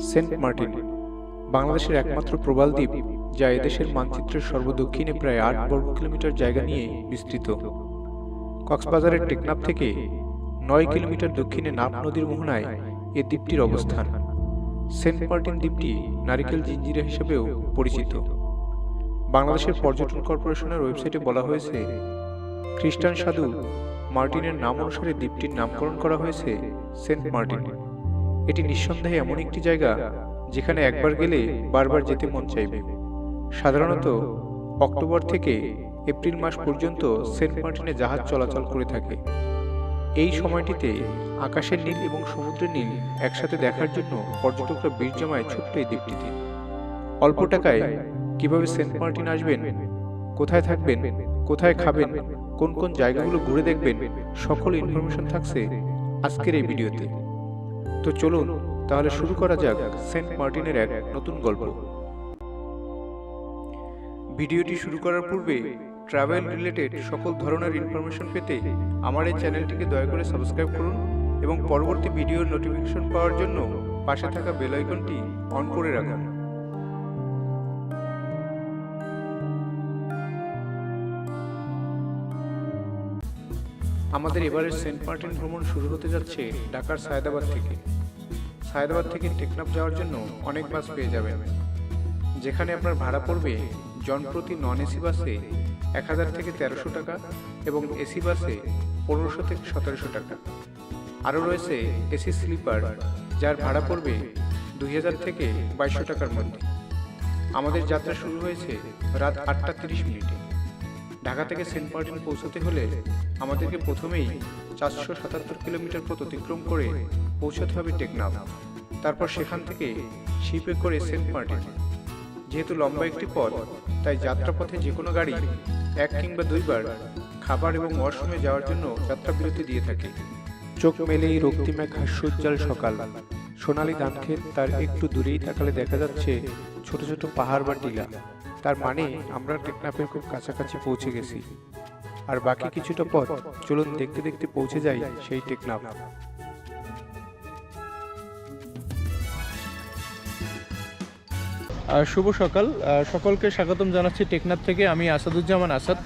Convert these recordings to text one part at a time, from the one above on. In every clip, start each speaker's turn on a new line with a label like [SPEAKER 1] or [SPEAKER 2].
[SPEAKER 1] Saint Martin. বাংলাদেশের একমাত্র প্রবাল দ্বীপ, যা এদেশের মানচিত্রের সর্বদক্ষিণে প্রায় আট বর্গ কিলোমিটার জায়গা নিয়ে বিস্তৃত। কক্সবাজারের টেকনাফ থেকে নয় কিলোমিটার দক্ষিণে নাপ নদীর মোহনায় এ দ্বীপটির অবস্থান। সেন্ট মার্টিন দ্বীপটি নারিকেল জিঞ্জিরা হিসেবেও পরিচিত। বাংলাদেশের পর্যটন কর্পোরেশনের ওয়েবসাইটে বলা হয়েছে, খ্রিস্টান সাধু মার্টিনের নাম অনুসারে দ্বীপটির নামকরণ করা হয়েছে সেন্ট মার্টিন। এটি নিঃসন্দেহে এমন একটি জায়গা যেখানে একবার গেলে বারবার যেতে মন চাইবে। সাধারণত অক্টোবর থেকে এপ্রিল মাস পর্যন্ত সেন্ট মার্টিনে জাহাজ চলাচল করে থাকে। এই সময়টিতে আকাশের নীল এবং সমুদ্রের নীল একসাথে দেখার জন্য পর্যটকরা বীর জমায় ছোট্ট এই দ্বীপটিতে। অল্প টাকায় কীভাবে সেন্ট মার্টিন আসবেন, কোথায় থাকবেন, কোথায় খাবেন, কোন কোন জায়গাগুলো ঘুরে দেখবেন, সকল ইনফরমেশন থাকছে আজকের এই ভিডিওতে। তো চলুন তাহলে শুরু করা যাক সেন্ট মার্টিনের এক নতুন গল্প। ভিডিওটি শুরু করার পূর্বে ট্রাভেল রিলেটেড সকল ধরনের ইনফরমেশন পেতে আমার এই চ্যানেলটিকে দয়া করে সাবস্ক্রাইব করুন এবং পরবর্তী ভিডিওর নোটিফিকেশন পাওয়ার জন্য পাশে থাকা বেল আইকনটি অন করে রাখুন। আমাদের এবারের সেন্ট মার্টিন ভ্রমণ শুরু হতে যাচ্ছে ঢাকার সায়দাবাদ থেকে। সায়দাবাদ থেকে টেকনাফ যাওয়ার জন্য অনেক বাস পেয়ে যাবেন। যেখানে আপনার ভাড়া পড়বে জনপ্রতি নন এসি বাসে এক হাজার থেকে তেরোশো টাকা এবং এসি বাসে পনেরোশো থেকে সতেরোশো টাকা। আরও রয়েছে এসি স্লিপার, যার ভাড়া পড়বে দুই হাজার থেকে বাইশশো টাকার মধ্যে। আমাদের যাত্রা শুরু হয়েছে রাত আটটা তিরিশ মিনিটে। ঢাকা থেকে সেন্ট মার্টিন পৌঁছতে হলে আমাদেরকে প্রথমেই চারশো সাতাত্তর কিলোমিটার পথ অতিক্রম করে পৌঁছতে হবে টেকনাফ। তারপর সেখান থেকে শিপে করে সেন্ট মার্টিন। যেহেতু লম্বা একটি পথ, তাই যাত্রাপথে যে কোনো গাড়ি এক কিংবা দুইবার খাবার এবং ওয়াশরুমে যাওয়ার জন্য যাত্রা বিরতি দিয়ে থাকে। চোখ মেলেই রক্তিম এক হাস্যোজ্জ্বল সকাল। সোনালি ধানক্ষেত তার একটু দূরেই তাকালে দেখা যাচ্ছে ছোট ছোট পাহাড় বা টিলা। তার মানে আমরা টেকনাফের খুব কাছাকাছি পৌঁছে গেছি। আর বাকি কিছুটা পথ চলুন দেখতে দেখতে পৌঁছে যাই সেই টেকনাফ
[SPEAKER 2] শুভ সকাল। সকলকে স্বাগতম জানাচ্ছি টেকনাফ থেকে। আমি আসাদুজ্জামান আসাদ।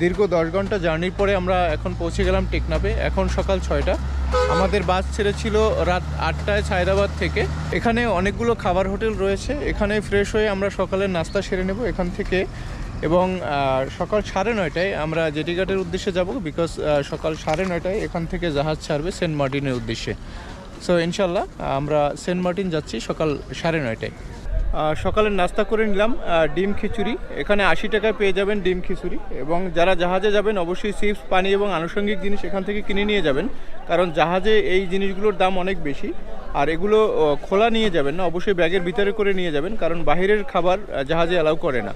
[SPEAKER 2] দীর্ঘ দশ ঘণ্টা জার্নির পরে আমরা এখন পৌঁছে গেলাম টেকনাফে এখন সকাল ছয়টা। আমাদের বাস ছেড়েছিল রাত আটটায় সায়দাবাদ থেকে। এখানে অনেকগুলো খাবার হোটেল রয়েছে। এখানে ফ্রেশ হয়ে আমরা সকালের নাস্তা সেরে নেব এখান থেকে এবং সকাল সাড়ে নয়টায় আমরা জেটিঘাটের উদ্দেশ্যে যাব বিকজ সকাল সাড়ে নয়টায় এখান থেকে জাহাজ ছাড়বে সেন্ট মার্টিনের উদ্দেশ্যে। সো ইনশাল্লাহ আমরা সেন্ট মার্টিন যাচ্ছি সকাল সাড়ে নয়টায়। সকালের নাস্তা করে নিলাম ডিম খিচুড়ি। এখানে আশি টাকায় পেয়ে যাবেন ডিম খিচুড়ি এবং যারা জাহাজে যাবেন অবশ্যই চিপস, পানি এবং আনুষঙ্গিক জিনিস এখান থেকে কিনে নিয়ে যাবেন, কারণ জাহাজে এই জিনিসগুলোর দাম অনেক বেশি। আর এগুলো খোলা নিয়ে যাবেন না, অবশ্যই ব্যাগের ভিতরে করে নিয়ে যাবেন, কারণ বাইরের খাবার জাহাজে অ্যালাউ করে না।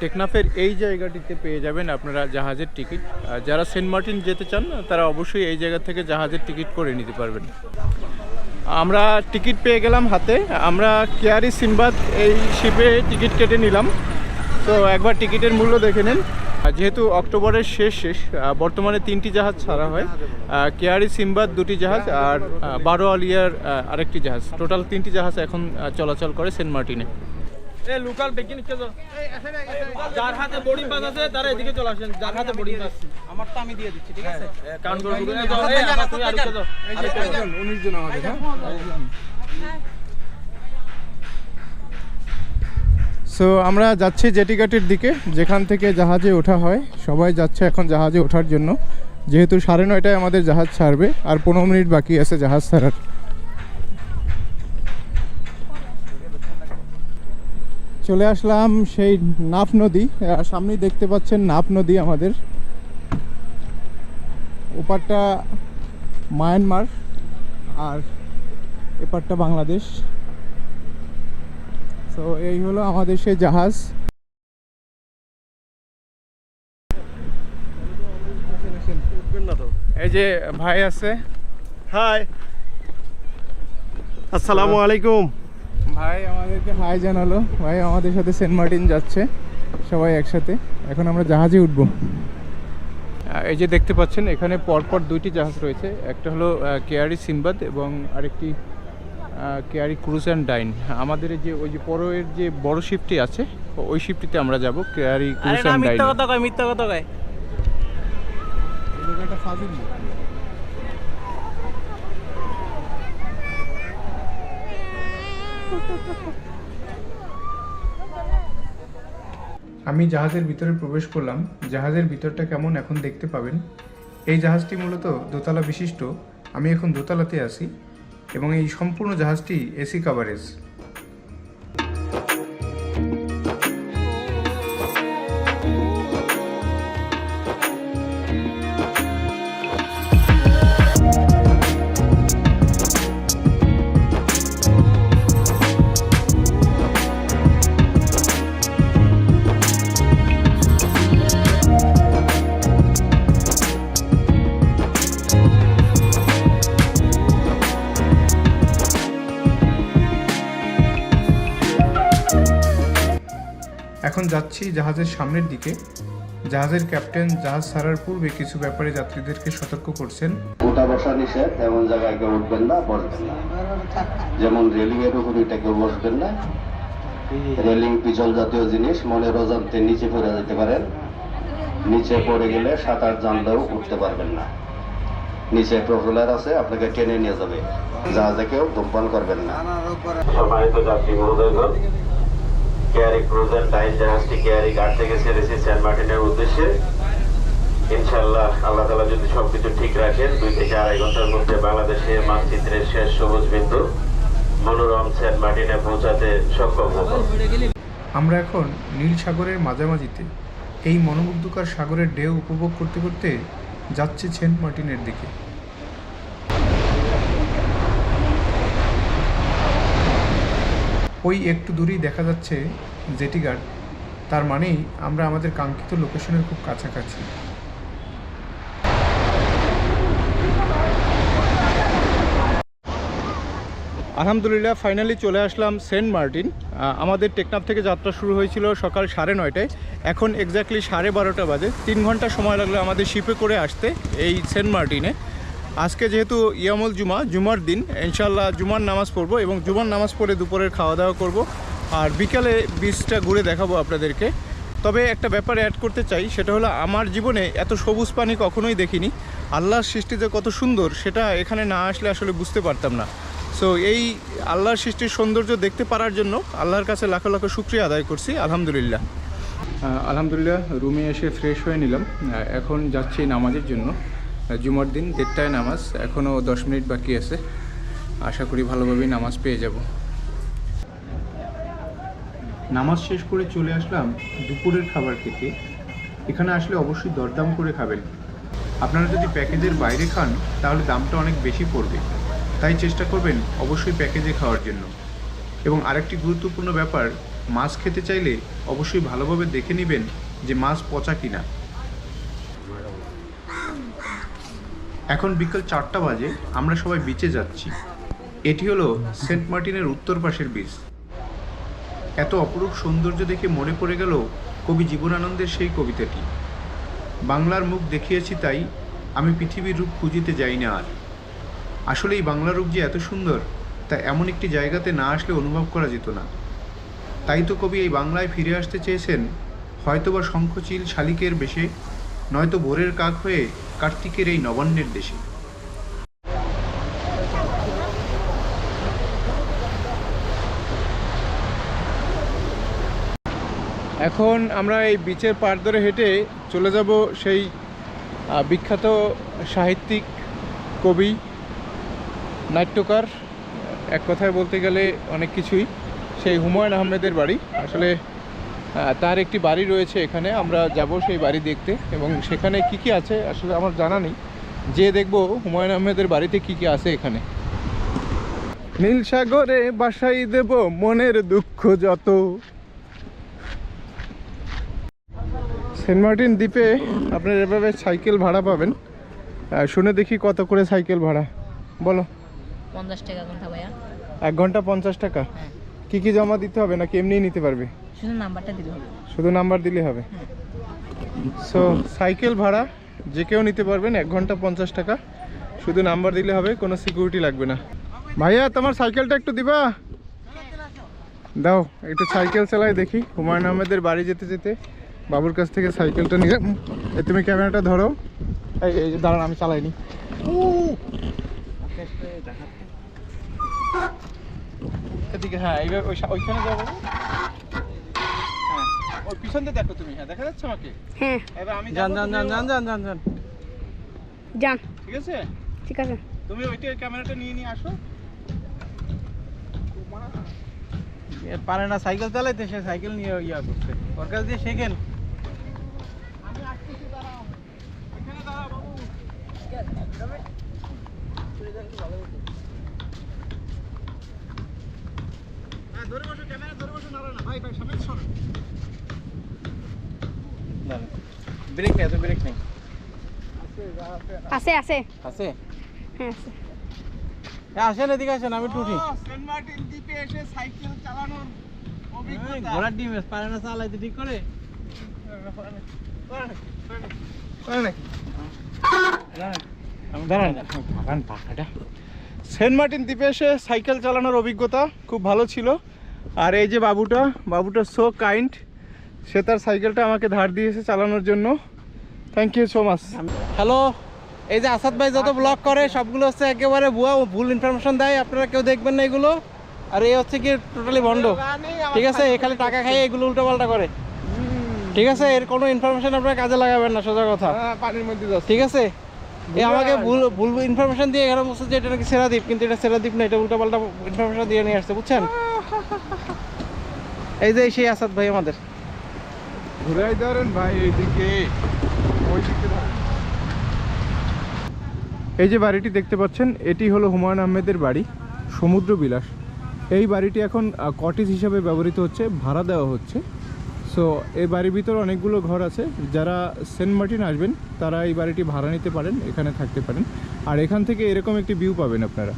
[SPEAKER 2] টেকনাফের এই জায়গাটিতে পেয়ে যাবেন আপনারা জাহাজের টিকিট। যারা সেন্ট মার্টিন যেতে চান, তারা অবশ্যই এই জায়গা থেকে জাহাজের টিকিট করে নিতে পারবেন। আমরা টিকিট পেয়ে গেলাম হাতে। আমরা কেয়ারি সিনবাদ এই শিপে টিকিট কেটে নিলাম। তো একবার টিকিটের মূল্য দেখে নিন। যেহেতু অক্টোবরের শেষ শেষ বর্তমানে তিনটি জাহাজ ছাড়া হয়। কেয়ারি সিম্বাদ দুটি জাহাজ আর বারো আলিয়ার আরেকটি জাহাজ। টোটাল তিনটি জাহাজ এখন চলাচল করে সেন্ট মার্টিনে।
[SPEAKER 3] এ লোকাল কে যার হাতে বোর্ডিং পাস আছে তারা এদিকে চলে আসেন। যার হাতে বোর্ডিং পাস আমারটা আমি দিয়ে দিচ্ছি ঠিক আছে? কাউন্ট করে দিবেন এই যাও, এই তুমি দাও। আরেকটা দাও।
[SPEAKER 2] 19 জন আমাদের সো আমরা যাচ্ছি জেটিঘাটের দিকে যেখান থেকে জাহাজে ওঠা হয়। সবাই যাচ্ছে এখন জাহাজে ওঠার জন্য। যেহেতু সাড়ে নয়টায় আমাদের জাহাজ ছাড়বে আর পনেরো মিনিট বাকি আছে জাহাজ ছাড়ার। চলে আসলাম সেই নাফ নদী। সামনেই দেখতে পাচ্ছেন নাফ নদী আমাদের। ওপারটা মায়ানমার আর এপারটা বাংলাদেশ। তো এই হলো আমাদের সেই জাহাজ। এই যে ভাই আছে।
[SPEAKER 4] হাই আসসালামু আলাইকুম
[SPEAKER 2] ভাই আমাদেরকে হাই জানালো। ভাই আমাদের সাথে সেন্ট মার্টিন যাচ্ছে সবাই একসাথে। এখন আমরা জাহাজে উঠবো। এই যে দেখতে পাচ্ছেন এখানে পরপর দুইটি জাহাজ রয়েছে। একটা হলো কেয়ারি সিনবাদ এবং আরেকটি কেয়ারি ক্রুজ অ্যান্ড ডাইন। আমাদের এই যে ওই যে পরের যে বড় শিফটটি আছে ওই শিফটটিতে আমরা যাব কেয়ারি ক্রুজ অ্যান্ড ডাইন।
[SPEAKER 3] মিথ্যা কথা কয় মিথ্যা কথা কয়।
[SPEAKER 1] আমি জাহাজের ভিতরে প্রবেশ করলাম। জাহাজের ভিতরটা কেমন এখন দেখতে পাবেন। এই জাহাজটি মূলত দোতলা বিশিষ্ট। আমি এখন দোতলাতে আছি এবং এই সম্পূর্ণ জাহাজটি এসি কাভারেজ। যাচ্ছি জাহাজের সামনের দিকে। জাহাজের ক্যাপ্টেন জাহাজ ছাড়ার পূর্বে কিছু ব্যাপারে যাত্রীদেরকে সতর্ক করছেন।
[SPEAKER 5] ওটা বসা নিষেধ এমন জায়গায় কেউ উঠবেন না বসবেন না। যেমন রেলিং এর উপর এটা কেউ বসবেন না। রেলিং পিছল জাতীয় জিনিস মনের অজান্তে নিচে পড়ে যেতে পারেন। নিচে পড়ে গেলে সাঁতার জানলেও উঠতে পারবেন না। নিচে প্রফেলার আছে আপনাকে টেনে নিয়ে যাবে। জাহাজে কেউ ধূমপান করবেন না। সম্মানিত যাত্রী মহোদয়গণ কেয়ারি ক্রুজ এন্ড ডাইন জাহাজটি কেয়ারি ঘাট থেকে ছেড়েছি সেন্ট মার্টিনের উদ্দেশ্যে। ইনশাল্লাহ আল্লাহ তালা যদি সবকিছু ঠিক রাখেন, দুই থেকে আড়াই ঘণ্টার মধ্যে বাংলাদেশে মানচিত্রের শেষ সবুজ বিন্দু মনোরম সেন্ট মার্টিনে পৌঁছাতে সক্ষম হব।
[SPEAKER 1] আমরা এখন নীল সাগরের মাঝামাঝিতে এই মনোমুগ্ধকর সাগরের ঢেউ উপভোগ করতে করতে যাচ্ছে সেন্ট মার্টিনের দিকে। ওই একটু দূরেই দেখা যাচ্ছে জেটিঘাট তার মানেই আমরা আমাদের কাঙ্ক্ষিত লোকেশনের খুব কাছাকাছি।
[SPEAKER 2] আলহামদুলিল্লাহ ফাইনালি চলে আসলাম সেন্ট মার্টিন। আমাদের টেকনাফ থেকে যাত্রা শুরু হয়েছিল সকাল সাড়ে নয়টায়। এখন এক্স্যাক্টলি সাড়ে বারোটা বাজে। তিন ঘণ্টা সময় লাগল আমাদের শিপে করে আসতে এই সেন্ট মার্টিনে। আজকে যেহেতু ইয়ামুল জুমা, জুমার দিন ইনশাল্লাহ জুমার নামাজ পড়ব এবং জুমার নামাজ পড়ে দুপুরের খাওয়া দাওয়া করব। আর বিকালে বীজটা ঘুরে দেখাবো আপনাদেরকে। তবে একটা ব্যাপারে অ্যাড করতে চাই, সেটা হলো আমার জীবনে এত সবুজ পানি কখনোই দেখিনি। আল্লাহর সৃষ্টি যে কত সুন্দর, সেটা এখানে না আসলে আসলে বুঝতে পারতাম না। সো এই আল্লাহর সৃষ্টির সৌন্দর্য দেখতে পারার জন্য আল্লাহর কাছে লাখো লাখো শুক্রিয়া আদায় করছি, আলহামদুলিল্লাহ। আলহামদুলিল্লাহ, রুমে এসে ফ্রেশ হয়ে নিলাম। এখন যাচ্ছি নামাজের জন্য। জুমার দিন দেড়টায় নামাজ এখনও দশ মিনিট বাকি আছে। আশা করি ভালোভাবেই নামাজ পেয়ে যাব। নামাজ শেষ করে চলে আসলাম দুপুরের খাবার খেতে। এখানে আসলে অবশ্যই দরদাম করে খাবেন। আপনারা যদি প্যাকেজের বাইরে খান, তাহলে দামটা অনেক বেশি পড়বে। তাই চেষ্টা করবেন অবশ্যই প্যাকেজে খাওয়ার জন্য। এবং আরেকটি গুরুত্বপূর্ণ ব্যাপার, মাছ খেতে চাইলে অবশ্যই ভালোভাবে দেখে নেবেন যে মাছ পচা কিনা। এখন বিকেল চারটা বাজে, আমরা সবাই বিচে যাচ্ছি। এটি হলো সেন্ট মার্টিনের উত্তর পাশের বীচ এত অপরূপ সৌন্দর্য দেখে মনে পড়ে গেল কবি জীবনানন্দের সেই কবিতাটি। বাংলার মুখ দেখিয়েছি তাই আমি পৃথিবীর রূপ খুঁজিতে যাই না আর। আসলে এই বাংলা রূপ যে এত সুন্দর, তা এমন একটি জায়গাতে না আসলে অনুভব করা যেত না। তাই তো কবি এই বাংলায় ফিরে আসতে চেয়েছেন, হয়তোবা শঙ্খচিল শালিকের বেশে, নয়তো ভোরের কাক হয়ে কার্তিকের এই নবান্নের দেশে। এখন আমরা এই বিচের পার ধরে হেঁটে চলে যাব সেই বিখ্যাত সাহিত্যিক কবি, নাট্যকার, এক কথায় বলতে গেলে অনেক কিছুই, সেই হুমায়ুন আহমেদের বাড়ি। আসলে তার একটি বাড়ি রয়েছে এখানে আমরা যাব সেই বাড়ি দেখতে এবং সেখানে কি কি আছে আসলে আমার জানা নেই। যে দেখব হুমায়ুন আহমেদের বাড়িতে কি কি আছে এখানে। নীল সাগরে বাসাই দেব মনের দুঃখ যত। সেন্ট মার্টিন দ্বীপে আপনার এভাবে সাইকেল ভাড়া পাবেন। শুনে দেখি কত করে সাইকেল ভাড়া। বলো।
[SPEAKER 6] পঞ্চাশ টাকা ঘণ্টা ভাইয়া।
[SPEAKER 2] এক ঘণ্টা পঞ্চাশ টাকা।
[SPEAKER 6] হ্যাঁ।
[SPEAKER 2] কি কি জমা দিতে হবে নাকি এমনিই নিতে পারবে?
[SPEAKER 6] শুধু নাম্বারটা দিলে হবে।
[SPEAKER 2] শুধু নাম্বার দিলে হবে। সো সাইকেল ভাড়া যে কেউ নিতে পারবেন এক ঘণ্টা পঞ্চাশ টাকা। শুধু নাম্বার দিলে হবে, কোনো সিকিউরিটি লাগবে না। ভাইয়া, তোমার সাইকেলটা একটু দিবা? দাও, একটু সাইকেল চালাই দেখি। হুমায়ুন আহমেদের বাড়ি যেতে যেতে বাবুর কাছ থেকে সাইকেলটা এই তুমি ক্যামেরাটা ধরো। এই এই, দাঁড়ান, আমি চালাইনি। হ্যাঁ সা- ওইখানে যাব। হ্যাঁ ওই পিছন দিয়ে দেখো তুমি হ্যাঁ দেখা যাচ্ছে আমাকে?
[SPEAKER 7] হ্যাঁ।
[SPEAKER 2] এবার আমি
[SPEAKER 3] যান যান যান যান যান যান যান।
[SPEAKER 7] যান।
[SPEAKER 2] ঠিক আছে?
[SPEAKER 7] ঠিক আছে।
[SPEAKER 2] তুমি ওইটা ক্যামেরাটা নিয়ে নিয়ে আসো।
[SPEAKER 3] পারে না সাইকেল চালাইতে সে সাইকেল নিয়ে ইয়া করছে। ওর কাছ দিয়ে শেখেন। ব্রেক নেই তো ব্রেক নেই।
[SPEAKER 7] আছে আছে।
[SPEAKER 3] আছে?
[SPEAKER 7] হ্যাঁ আছে।
[SPEAKER 3] আসেন এদিকে আসেন আমি টুটি
[SPEAKER 2] সেন্ট মার্টিন দ্বীপে এসে সাইকেল চালানোর
[SPEAKER 3] ঘোড়ার ডিম পারে না চালাইতে ঠিক করে।
[SPEAKER 2] সেন্ট মার্টিন দ্বীপে এসে সাইকেল চালানোর অভিজ্ঞতা খুব ভালো ছিল। আর এই যে বাবুটা বাবুটা সো কাইন্ড সে তার সাইকেলটা আমাকে ধার দিয়েছে চালানোর জন্য। Thank you so much
[SPEAKER 3] hello এই যে আসাদ ভাই যত ব্লগ করে সবগুলো হচ্ছে একেবারে ভুয়া ভুল ইনফরমেশন দেয়। আপনারা কেউ দেখবেন না এগুলো। আর এই হচ্ছে কি টোটালি বন্ড ঠিক আছে? এ খালি টাকা খাইয়ে এগুলো উল্টোপাল্টা করে। ঠিক আছে? এর কোনো ইনফরমেশন আপনারা কাজে লাগাবেন না সোজা কথা।
[SPEAKER 2] পানির মধ্যে যাচ্ছে।
[SPEAKER 3] ঠিক আছে? এ আমাকে ভুল ভুল ইনফরমেশন দিয়ে এখানে বলছে যে এটা নাকি সেরাদ্বীপ কিন্তু এটা সেরাদ্বীপ না এটা উল্টোপাল্টা ইনফরমেশন দিয়ে নিয়ে আসছে বুঝছেন? এই যে সেই আসাদ ভাই আমাদের।
[SPEAKER 2] ঘুরাই ধরেন ভাই, এইদিকে। এই যে বাড়িটি দেখতে পাচ্ছেন, এটি হলো হুমায়ুন আহমেদের বাড়ি সমুদ্র বিলাস এই বাড়িটি এখন কটেজ হিসাবে ব্যবহৃত হচ্ছে, ভাড়া দেওয়া হচ্ছে। সো এই বাড়ির ভিতরে অনেকগুলো ঘর আছে। যারা সেন্ট মার্টিন আসবেন, তারা এই বাড়িটি ভাড়া নিতে পারেন, এখানে থাকতে পারেন। আর এখান থেকে এরকম একটি ভিউ পাবেন আপনারা।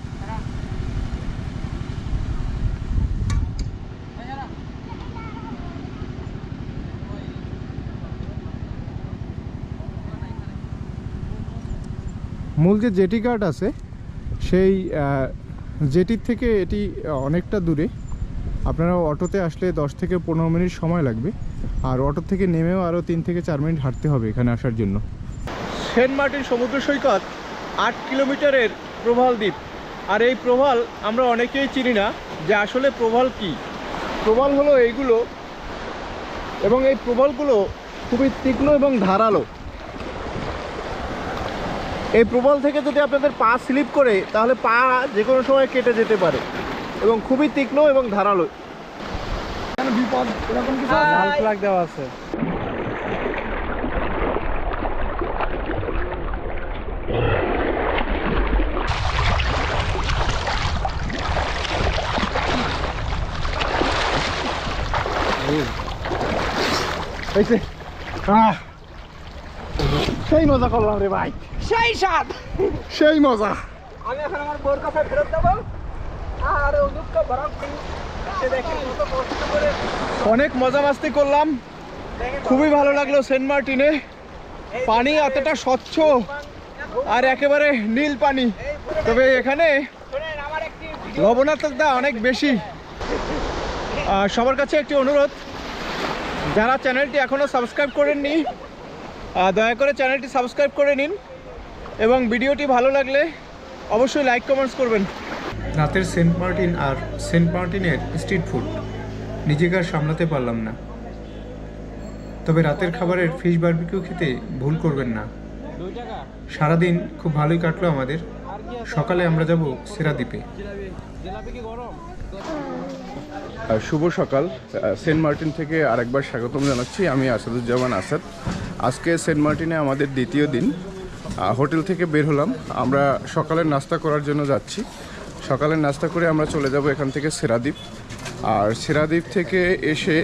[SPEAKER 2] মূল যে জেটি ঘাট আছে, সেই জেটির থেকে এটি অনেকটা দূরে। আপনারা অটোতে আসলে দশ থেকে পনেরো মিনিট সময় লাগবে। আর অটো থেকে নেমেও আরও তিন থেকে চার মিনিট হাঁটতে হবে এখানে আসার জন্য। সেন্ট মার্টিন সমুদ্র সৈকত আট কিলোমিটারের প্রভাল দ্বীপ। আর এই প্রবাল আমরা অনেকেই চিনি না, যে আসলে প্রবাল কি? প্রবাল হলো এইগুলো এবং এই প্রবালগুলো খুবই তীক্ষ্ণ এবং ধারালো। এই প্রবল থেকে যদি আপনাদের পা স্লিপ করে তাহলে পা যে কোনো সময় কেটে যেতে পারে এবং খুবই তীক্ষ্ণ এবং ধারালো। বিপদ? এরকম কিছু
[SPEAKER 3] দেওয়া আছে।
[SPEAKER 2] সেই মজা করলাম রে ভাই।
[SPEAKER 3] সেই সাত
[SPEAKER 2] সেই মজা।
[SPEAKER 3] আমি এখন আমার বোর কাছে ফেরত দেবো আর
[SPEAKER 2] অনেক মজা মাস্তি করলাম। খুবই ভালো লাগল সেন্ট মার্টিনে। পানি এতটা স্বচ্ছ আর একেবারে নীল পানি। তবে এখানে লবণাক্ততা অনেক বেশি। আর সবার কাছে একটি অনুরোধ। যারা চ্যানেলটি এখনও সাবস্ক্রাইব করেননি দয়া করে চ্যানেলটি সাবস্ক্রাইব করে নিন। এবং ভিডিওটি ভালো লাগলে অবশ্যই লাইক কমেন্টস করবেন। রাতের সেন্ট মার্টিন আর সেন্ট মার্টিনের স্ট্রিট ফুড নিজেকে আর সামলাতে পারলাম না। তবে রাতের খাবারের ফিশ বারবিকিউ খেতে ভুল করবেন না। সারাদিন খুব ভালোই কাটলো আমাদের। সকালে আমরা যাব সেরাদ্বীপে।
[SPEAKER 3] জিলাপি জিলাপি কি গরম
[SPEAKER 8] আহ, শুভ সকাল। সেন্ট মার্টিন থেকে আরেকবার স্বাগতম জানাচ্ছি। আমি আসাদুজ্জামান আসাদ। আজকে সেন্ট মার্টিনে আমাদের দ্বিতীয় দিন। হোটেল থেকে বের হলাম। আমরা সকালের নাস্তা করার জন্য যাচ্ছি। সকালের নাস্তা করে আমরা চলে যাব এখান থেকে সেরাদ্বীপ। আর সেরাদ্বীপ থেকে এসে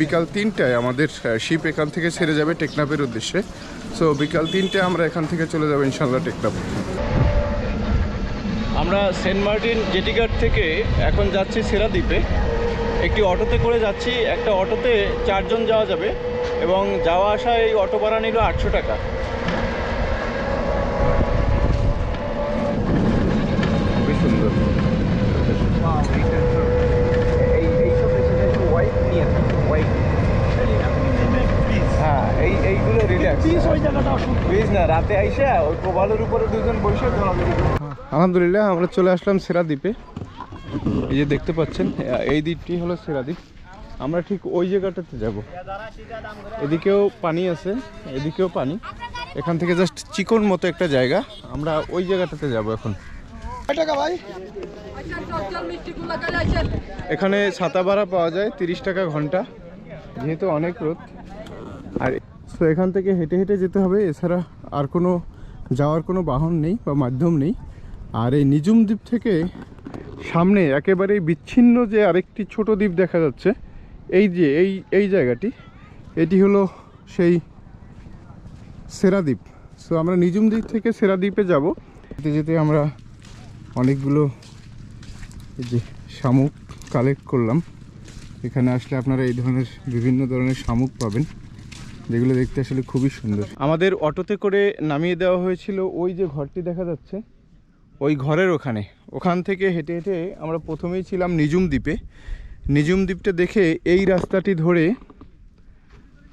[SPEAKER 8] বিকাল তিনটায় আমাদের শিপ এখান থেকে ছেড়ে যাবে টেকনাফের উদ্দেশ্যে। সো বিকাল তিনটায় আমরা এখান থেকে চলে যাব ইনশাল্লাহ টেকনাফ।
[SPEAKER 2] আমরা সেন্ট মার্টিন জেটিঘাট থেকে এখন যাচ্ছি সেরাদ্বীপে। একটি অটোতে করে যাচ্ছি। একটা অটোতে চারজন যাওয়া যাবে এবং যাওয়া আসা এই অটো ভাড়া নিল আটশো টাকা। আলহামদুলিল্লাহ, আমরা চলে আসলাম সেরাদ্বীপে এই যে দেখতে পাচ্ছেন, এই দ্বীপটি হলো সেরাদ্বীপ আমরা ঠিক ওই জায়গাটাতে যাব। এদিকেও পানি আছে, এদিকেও পানি। এখান থেকে জাস্ট চিকন মতো একটা জায়গা। আমরা ওই জায়গাটাতে যাব এখন। টাকা ভাই? এখানে ছাতা ভাড়া পাওয়া যায় তিরিশ টাকা ঘণ্টা, যেহেতু অনেক রোদ। আর তো এখান থেকে হেঁটে হেঁটে যেতে হবে, এছাড়া আর কোনো যাওয়ার কোনো বাহন নেই বা মাধ্যম নেই। আর এই নিজুম দ্বীপ থেকে সামনে একেবারে বিচ্ছিন্ন যে আরেকটি ছোট দ্বীপ দেখা যাচ্ছে, এই যে, এই এই জায়গাটি, এটি হলো সেই সেরাদ্বীপ সো আমরা নিজুম দ্বীপ থেকে সেরাদ্বীপে যাব। যেতে যেতে আমরা অনেকগুলো যে শামুক কালেক্ট করলাম। এখানে আসলে আপনারা এই ধরনের বিভিন্ন ধরনের শামুক পাবেন। যেগুলো দেখতে আসলে খুবই সুন্দর। আমাদের অটোতে করে নামিয়ে দেওয়া হয়েছিল ওই যে ঘরটি দেখা যাচ্ছে। ওই ঘরের ওখানে। ওখান থেকে হেঁটে হেঁটে আমরা প্রথমেই ছিলাম নিজুম দ্বীপে। নিজুম দ্বীপটা দেখে এই রাস্তাটি ধরে,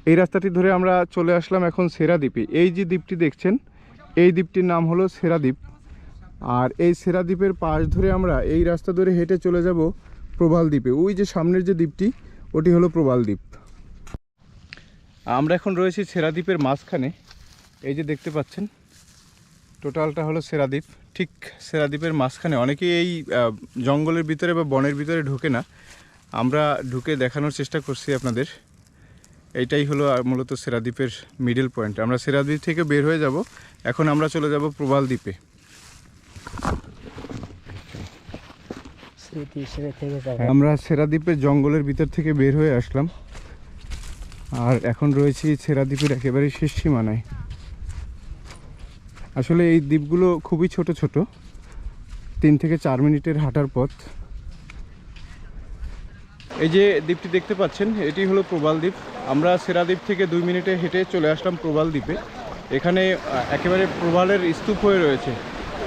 [SPEAKER 2] এই রাস্তাটি ধরে আমরা চলে আসলাম এখন সেরা দ্বীপে। এই যে দ্বীপটি দেখছেন, এই দ্বীপটির নাম হলো সেরা দ্বীপ। আর এই সেরা দ্বীপের পাশ ধরে আমরা এই রাস্তা ধরে হেঁটে চলে যাব প্রবাল দ্বীপে। ওই যে সামনের যে দ্বীপটি, ওটি হলো প্রবাল দ্বীপ। আমরা এখন রয়েছি সেরাদ্বীপের মাঝখানে। এই যে দেখতে পাচ্ছেন, টোটালটা হলো সেরাদ্বীপ ঠিক সেরাদ্বীপের মাঝখানে। অনেকেই এই জঙ্গলের ভিতরে বা বনের ভিতরে ঢোকে না। আমরা ঢুকে দেখানোর চেষ্টা করছি আপনাদের। এইটাই হলো মূলত সেরাদ্বীপের মিডল পয়েন্ট আমরা সেরাদ্বীপ থেকে বের হয়ে যাব। এখন আমরা চলে যাব প্রবাল দ্বীপে। আমরা সেরাদ্বীপের জঙ্গলের ভিতর থেকে বের হয়ে আসলাম। আর এখন রয়েছি সেরাদ্বীপের একেবারে শেষ সীমানায়। আসলে এই দ্বীপগুলো খুবই ছোট ছোট। তিন থেকে চার মিনিটের হাঁটার পথ। এই যে দ্বীপটি দেখতে পাচ্ছেন, এটি হলো প্রবাল দ্বীপ। আমরা সেরাদ্বীপ থেকে দুই মিনিটে হেঁটে চলে আসলাম প্রবাল দ্বীপে। এখানে একেবারে প্রবালের স্তূপ হয়ে রয়েছে।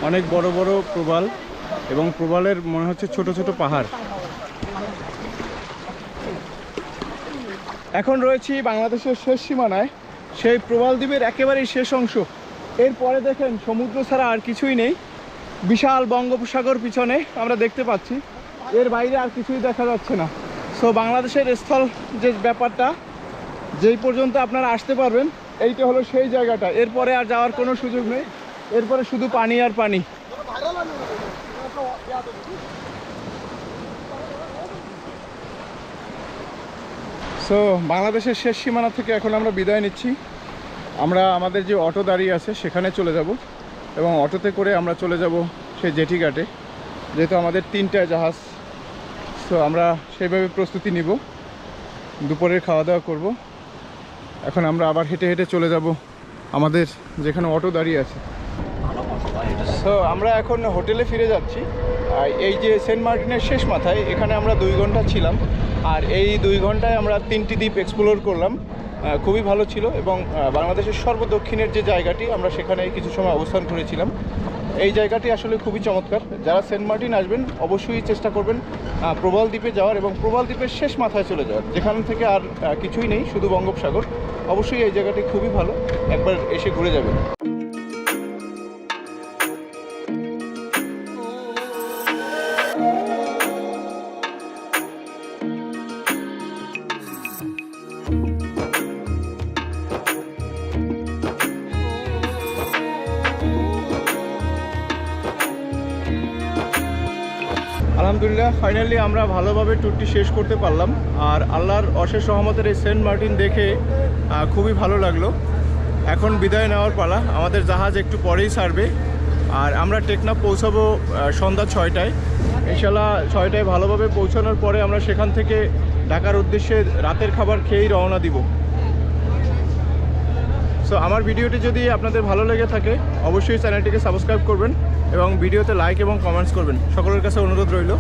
[SPEAKER 2] অনেক বড় বড় প্রবাল এবং প্রবালের মনে হচ্ছে ছোট ছোট পাহাড়। এখন রয়েছি বাংলাদেশের শেষ সীমানায়। সেই প্রবাল দ্বীপের একেবারেই শেষ অংশ। এরপরে দেখেন, সমুদ্র ছাড়া আর কিছুই নেই। বিশাল বঙ্গোপসাগর পিছনে আমরা দেখতে পাচ্ছি। এর বাইরে আর কিছুই দেখা যাচ্ছে না। সো বাংলাদেশের স্থল যে ব্যাপারটা, যেই পর্যন্ত আপনারা আসতে পারবেন, এইটা হলো সেই জায়গাটা। এরপরে আর যাওয়ার কোনো সুযোগ নেই। এরপরে শুধু পানি আর পানি। সো বাংলাদেশের শেষ সীমানা থেকে এখন আমরা বিদায় নিচ্ছি। আমরা আমাদের যে অটো দাঁড়িয়ে আছে, সেখানে চলে যাব। এবং অটোতে করে আমরা চলে যাব সেই জেটি ঘাটে। যেহেতু আমাদের তিনটা জাহাজ। সো আমরা সেইভাবে প্রস্তুতি নিব। দুপুরের খাওয়া দাওয়া করব। এখন আমরা আবার হেঁটে হেঁটে চলে যাব আমাদের যেখানে অটো দাঁড়িয়ে আছে। সো আমরা এখন হোটেলে ফিরে যাচ্ছি। আর এই যে সেন্ট মার্টিনের শেষ মাথায়, এখানে আমরা দুই ঘণ্টা ছিলাম। আর এই দুই ঘন্টায় আমরা তিনটি দ্বীপ এক্সপ্লোর করলাম। খুবই ভালো ছিল এবং বাংলাদেশের সর্বদক্ষিণের যে জায়গাটি, আমরা সেখানে কিছু সময় অবস্থান করেছিলাম। এই জায়গাটি আসলে খুবই চমৎকার। যারা সেন্ট মার্টিন আসবেন, অবশ্যই চেষ্টা করবেন প্রবাল দ্বীপে যাওয়ার এবং প্রবাল দ্বীপের শেষ মাথায় চলে যাওয়ার। যেখান থেকে আর কিছুই নেই, শুধু বঙ্গোপসাগর। অবশ্যই এই জায়গাটি খুবই ভালো। একবার এসে ঘুরে যাবেন। আলহামদুলিল্লাহ ফাইনালি আমরা ভালোভাবে ট্যুরটি শেষ করতে পারলাম। আর আল্লাহর অশেষ সহমতের এই সেন্ট মার্টিন দেখে খুবই ভালো লাগল। এখন বিদায় নেওয়ার পালা। আমাদের জাহাজ একটু পরেই ছাড়বে। আর আমরা টেকনাফ পৌঁছাবো সন্ধ্যা ছয়টায়। ইনশাল্লাহ ছয়টায় ভালোভাবে পৌঁছানোর পরে আমরা সেখান থেকে ঢাকার উদ্দেশ্যে রাতের খাবার খেয়েই রওনা দিব। সো আমার ভিডিওটি যদি আপনাদের ভালো লেগে থাকে, অবশ্যই চ্যানেলটিকে সাবস্ক্রাইব করবেন। এবং ভিডিওতে লাইক এবং কমেন্টস করবেন। সকলের কাছে অনুরোধ রইল।